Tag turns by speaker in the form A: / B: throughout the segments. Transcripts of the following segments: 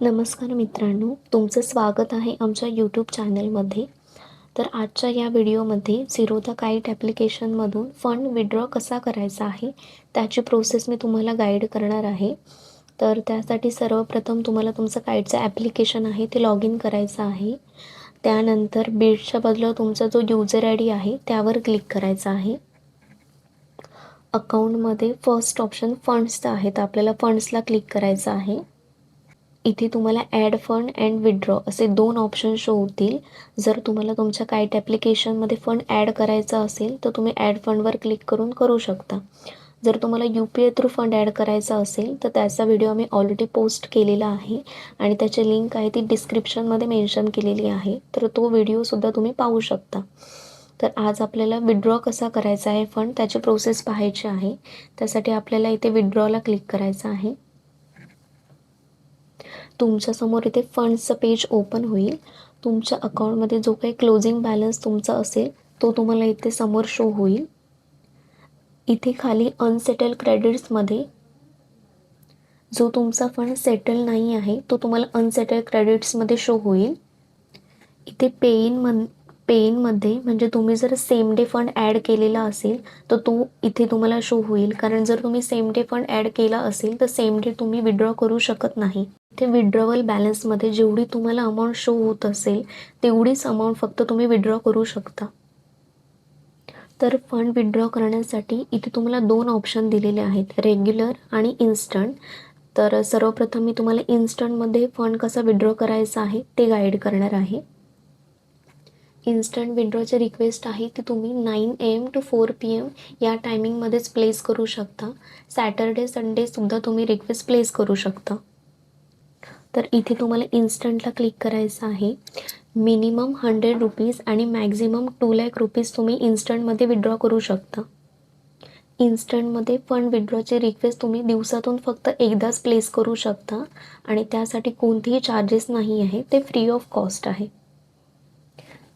A: नमस्कार मित्रांनो तुमचं स्वागत आहे आमच्या यूट्यूब चॅनलमध्ये तर आजच्या या व्हिडिओमध्ये झिरोधा काईट ॲप्लिकेशनमधून फंड विड्रॉ कसा करायचा आहे त्याची प्रोसेस मी तुम्हाला गाईड करणार आहे. तर त्यासाठी सर्वप्रथम तुम्हाला तुमचं काईटचं ॲप्लिकेशन आहे ते लॉग इन करायचं आहे. त्यानंतर बीडच्या बाजूला तुमचा जो युजर आय डी आहे त्यावर क्लिक करायचा आहे. अकाउंटमध्ये फर्स्ट ऑप्शन फंड्सचं आहे तर आपल्याला फंड्सला क्लिक करायचं आहे. इथे तुम्हाला ॲड फंड अँड विड्रॉ असे दोन ऑप्शन शो होतील. जर तुम्हाला तुमच्या काईट ॲप्लिकेशनमध्ये फंड ॲड करायचा असेल तर तुम्ही ॲड फंडवर क्लिक करून करू शकता. जर तुम्हाला U P I through fund add करायचा असेल तर त्याचा व्हिडिओ आम्ही ऑलरेडी पोस्ट केलेला आहे आणि त्याची लिंक आहे ती डिस्क्रिप्शनमध्ये मेन्शन केलेली आहे तर तो व्हिडिओसुद्धा तुम्ही पाहू शकता. तर आज आपल्याला विड्रॉ कसा करायचा आहे फंड त्याची प्रोसेस पाहायची आहे. त्यासाठी आपल्याला इथे विड्रॉला क्लिक करायचं आहे. तुमच्यासमोर इथे फंड्सचं पेज ओपन होईल. तुमच्या अकाउंटमध्ये जो काही क्लोजिंग बॅलन्स तुमचा असेल तो तुम्हाला इथे समोर शो होईल. इथे खाली अनसेटल क्रेडिट्समध्ये जो तुमचा फंड सेटल नाही आहे तो तुम्हाला अनसेटल क्रेडिट्समध्ये शो होईल. इथे पेईन मन पेनमध्ये म्हणजे तुम्ही जर सेम डे फंड ॲड केलेला असेल तर तो इथे तुम्हाला शो होईल. कारण जर तुम्ही सेम डे फंड ॲड केला असेल तर सेम डे तुम्ही विड्रॉ करू शकत नाही. ते विड्रॉवल बॅलन्समध्ये जेवढी तुम्हाला अमाऊंट शो होत असेल तेवढीच अमाऊंट फक्त तुम्ही विड्रॉ करू शकता. तर फंड विड्रॉ करण्यासाठी इथे तुम्हाला दोन ऑप्शन दिलेले आहेत रेग्युलर आणि इन्स्टंट तर सर्वप्रथम मी तुम्हाला इन्स्टंटमध्ये फंड कसा विड्रॉ करायचा आहे ते गाईड करणार आहे. इन्स्टंट विड्रॉची रिक्वेस्ट आहे ती तुम्ही nine A M to four P M या टायमिंगमध्येच प्लेस करू शकता. सॅटर्डे संडेसुद्धा तुम्ही रिक्वेस्ट प्लेस करू शकता. तर इथे तुम्हाला इन्स्टंटला क्लिक करायचं आहे. मिनिमम हंड्रेड रुपीज आणि मॅक्झिमम टू लॅक रुपीज तुम्ही इन्स्टंटमध्ये विड्रॉ करू शकता. इन्स्टंटमध्ये फंड विड्रॉची रिक्वेस्ट तुम्ही दिवसातून फक्त एकदाच प्लेस करू शकता आणि त्यासाठी कोणतेही चार्जेस नाही आहे ते फ्री ऑफ कॉस्ट आहे.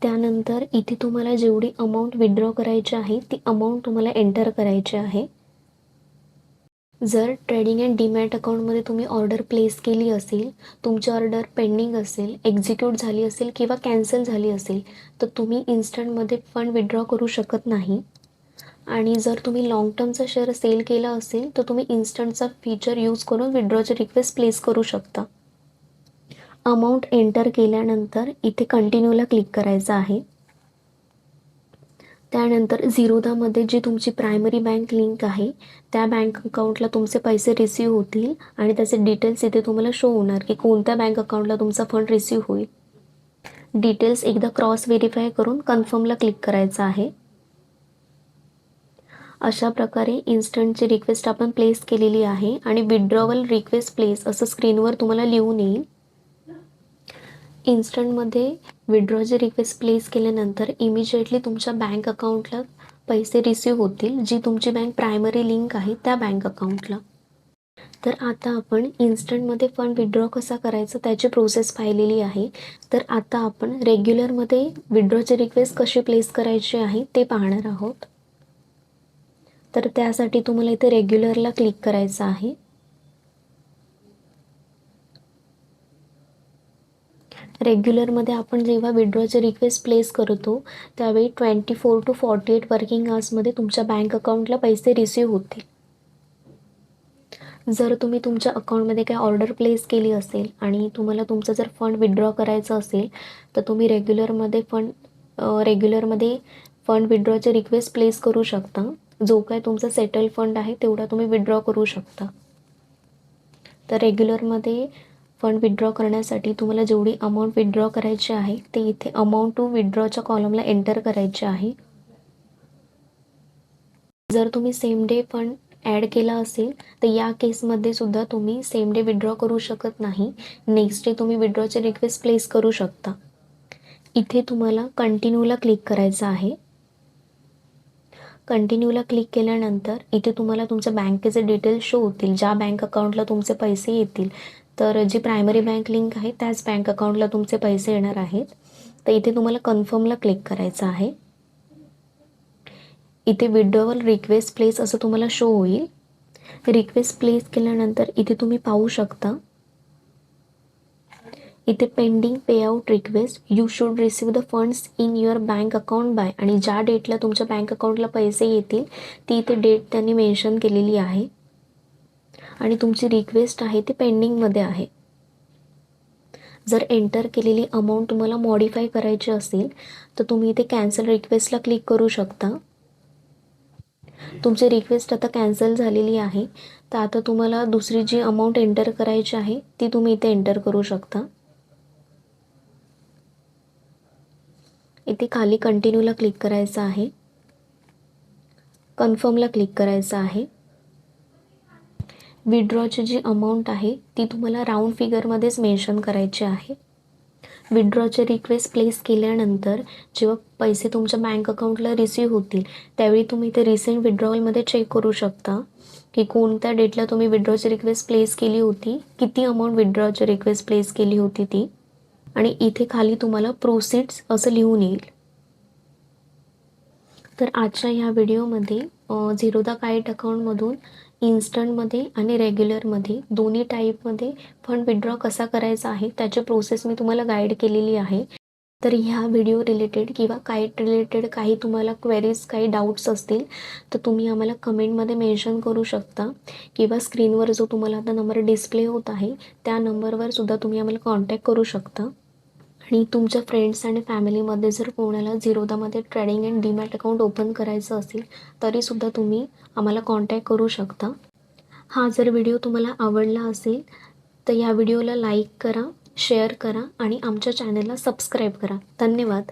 A: त्यानंतर इथे तुम्हाला जेवढी अमाऊंट विड्रॉ करायची आहे ती अमाऊंट तुम्हाला एंटर करायची आहे. जर ट्रेडिंग अँड डीमॅट अकाउंटमध्ये तुम्ही ऑर्डर प्लेस केली असेल तुमची ऑर्डर पेंडिंग असेल एक्झिक्यूट झाली असेल किंवा कॅन्सल झाली असेल तर तुम्ही इन्स्टंटमध्ये फंड विड्रॉ करू शकत नाही. आणि जर तुम्ही लाँग टर्मचा शेअर सेल केला असेल तर तुम्ही इन्स्टंटचा फीचर यूज करून विड्रॉची रिक्वेस्ट प्लेस करू शकता. अमाऊंट एंटर केल्यानंतर इथे कंटिन्यूला क्लिक करायचं आहे. त्यानंतर झिरोदामध्ये जी तुमची प्रायमरी बँक लिंक आहे त्या बँक अकाउंटला तुमचे पैसे रिसीव होतील आणि त्याचे डिटेल्स इथे तुम्हाला शो होणार की कोणत्या बँक अकाउंटला तुमचा फंड रिसीव होईल. डिटेल्स एकदा क्रॉस व्हेरीफाय करून कन्फर्मला क्लिक करायचं आहे. अशा प्रकारे इन्स्टंटची रिक्वेस्ट आपण प्लेस केलेली आहे आणि विड्रॉवल रिक्वेस्ट प्लेस असं स्क्रीनवर तुम्हाला लिहून येईल. इन्स्टंटमध्ये विड्रॉची रिक्वेस्ट प्लेस केल्यानंतर इमिजिएटली तुमच्या बँक अकाउंटला पैसे रिसीव होतील जी तुमची बँक प्रायमरी लिंक आहे त्या बँक अकाउंटला तर आता आपण इन्स्टंटमध्ये फंड विड्रॉ कसा करायचा त्याची प्रोसेस पाहिलेली आहे. तर आता आपण रेग्युलरमध्ये विड्रॉची रिक्वेस्ट कशी प्लेस करायची आहे ते पाहणार आहोत. तर त्यासाठी तुम्हाला इथे रेग्युलरला क्लिक करायचं आहे. रेग्युलरमध्ये आपण जेव्हा विड्रॉचे रिक्वेस्ट प्लेस करतो त्यावेळी twenty four to forty eight working आवर्समध्ये तुमच्या बँक अकाउंटला पैसे रिसीव होतील. जर तुम्ही तुमच्या अकाउंटमध्ये काही ऑर्डर प्लेस केली असेल आणि तुम्हाला तुमचं जर फंड विड्रॉ करायचं असेल तर तुम्ही रेग्युलरमध्ये फंड रेग्युलरमध्ये फंड विड्रॉचे रिक्वेस्ट प्लेस करू शकता. जो काय तुमचा सेटल फंड आहे तेवढा तुम्ही विड्रॉ करू शकता. तर रेग्युलरमध्ये फंड विड्रॉ करण्यासाठी तुम्हाला जेवढी अमाऊंट विड्रॉ करायची आहे ते इथे अमाऊंट टू विड्रॉच्या कॉलमला एंटर करायचे आहे. जर तुम्ही सेम डे फंड ॲड केला असेल तर या केसमध्ये सुद्धा तुम्ही सेम डे विड्रॉ करू शकत नाही. नेक्स्ट डे तुम्ही विड्रॉची रिक्वेस्ट प्लेस करू शकता. इथे तुम्हाला कंटिन्यूला क्लिक करायचं आहे. कंटिन्यूला क्लिक केल्यानंतर इथे तुम्हाला तुमच्या बँकेचे डिटेल्स शो होतील ज्या बँक अकाउंटला तुमचे पैसे येतील तर जी प्रायमरी बँक लिंक आहे त्याच बँक अकाउंटला तुमचे पैसे येणार आहेत. तर इथे तुम्हाला कन्फर्मला क्लिक करायचं आहे. इथे विड्रॉवल रिक्वेस्ट प्लेस असं तुम्हाला शो होईल. रिक्वेस्ट प्लेस केल्यानंतर इथे तुम्ही पाहू शकता. इथे pending payout request you should receive the funds in your bank account by आणि ज्या डेटला तुमच्या बँक अकाउंटला पैसे येतील ती इथे डेट त्यांनी मेन्शन केलेली आहे. आणि तुमची रिक्वेस्ट आहे ती पेंडिंगमध्ये आहे. जर एंटर केलेली अमाऊंट तुम्हाला मॉडिफाय करायची असेल तर तुम्ही इथे कॅन्सल रिक्वेस्टला क्लिक करू शकता. तुमची रिक्वेस्ट आता कॅन्सल झालेली आहे तर आता तुम्हाला दुसरी जी अमाऊंट एंटर करायची आहे ती तुम्ही इथे एंटर करू शकता. इथे खाली कंटिन्यूला क्लिक करायचं आहे. कन्फर्मला क्लिक करायचं आहे. विड्रॉची जी अमाऊंट आहे ती तुम्हाला राऊंड फिगरमध्येच मेन्शन करायची आहे. विड्रॉचे रिक्वेस्ट प्लेस केल्यानंतर जेव्हा पैसे तुमच्या बँक अकाउंटला रिसीव होतील त्यावेळी तुम्ही ते रिसेंट विड्रॉवलमध्ये चेक करू शकता की कोणत्या डेटला तुम्ही विड्रॉची रिक्वेस्ट प्लेस केली होती किती अमाऊंट विड्रॉची रिक्वेस्ट प्लेस केली होती ती आणि इथे खाली तुम्हाला प्रोसीड्स असं लिहून येईल. तर आजच्या ह्या व्हिडिओमध्ये झिरोदा काईट अकाउंटमधून इन्स्टंटमध्ये आणि रेग्युलरमध्ये दोन्ही टाईपमध्ये फंड विड्रॉ कसा करायचा आहे त्याची प्रोसेस मी तुम्हाला गाईड केलेली आहे. तर ह्या व्हिडिओ रिलेटेड किंवा काईट रिलेटेड काही तुम्हाला क्वेरीज काही डाऊट्स असतील तर तुम्ही आम्हाला कमेंटमध्ये मेन्शन करू शकता. किंवा स्क्रीनवर जो तुम्हाला आता नंबर डिस्प्ले होत आहे त्या नंबरवर सुद्धा तुम्ही आम्हाला कॉन्टॅक्ट करू शकता. आणि तुमच्या फ्रेंड्स आणि फॅमिलीमध्ये जर कोणाला झिरोदामध्ये trading and demat account open करायचं असेल तरीसुद्धा तुम्ही आम्हाला कॉन्टॅक्ट करू शकता. हा जर व्हिडिओ तुम्हाला आवडला असेल तर या व्हिडिओला लाईक करा शेअर करा आणि आमच्या चॅनलला सबस्क्राईब करा. धन्यवाद.